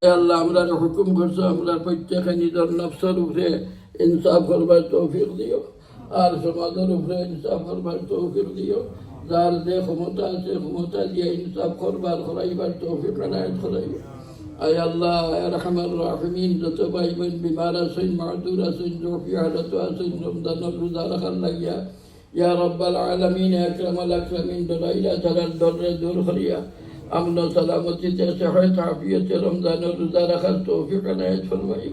এ আল্লাহ আমরা হুকুম করছো আমরা প্রত্যেকে নিজের নফসের উপরে ইনসাফ করবার তৌফিক দিও আর সমাজের উপরে ইনসাফ করবার তৌফিক দিও যার যে ক্ষমতা আছে ক্ষমতা দিয়ে ইনসাফ করবার করাইবার তৌফিক এনায়ত করাইও আয় আল্লাহ আয় রহমান রাহমিন যত ভাই বোন বিমার আছেন মাহদুর আছেন জফি হালত আছেন রমজানের রোজা রাখার লাগিয়া ইয়া রব্বাল আলমিন আকরাম আল আকরামিন দলাইলা তারার দরে দূর করিয়া আমন সালামতিতে সেহত আফিয়তে রমজানের রোজা রাখার তৌফিক এনায়ত ফরমাই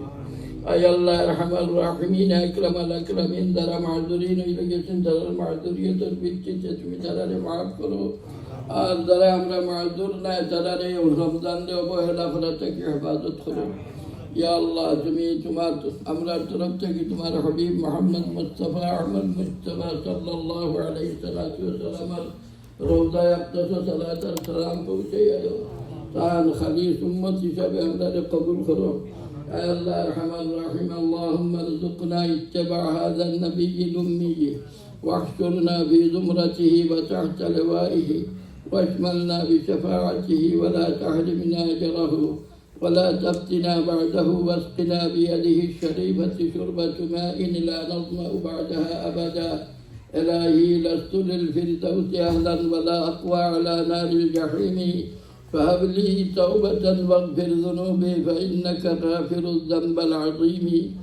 আয় আল্লাহ রহমান রাহমিন আকরাম আল আকরামিন যারা মাহদুরিন হইলে গেছেন তারা মাহদুরিয়তের ভিত্তিতে তুমি তারারে মাফ করো আর যারা আমরা মাহদুর নাই তারা রে রমজান রে অবহেলা করা থেকে হেফাজত করো ইয়া আল্লাহ তুমি তোমার আমরা তরফ থেকে তোমার হবিব মোহাম্মদ মুস্তফা আহমদ মুস্তফা সাল্লাল্লাহু আলাইহি روضة یقتصو صلاة السلام پوچھے یا تان خلیص امتی شبه اندر قبول کرو يا الله ارحم الرحيم اللهم ارزقنا اتبع هذا النبي الأمي. واحشرنا في زمرته وتحت لوائه. واشملنا بشفاعته. ولا تحرمنا أجره. ولا تفتنا بعده. واسقنا بيده الشريفة شربة ماء لا نظمأ بعدها أبدا. إلهي لست للفردوس أهلا ولا أقوى على نار الجحيم. فهب لي توبة واغفر ذنوبي فإنك غافر الذنب العظيم.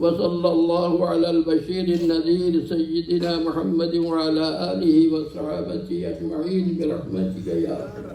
وصلى الله على البشير النذير سيدنا محمد وعلى آله وصحابته أجمعين برحمتك يا أرحم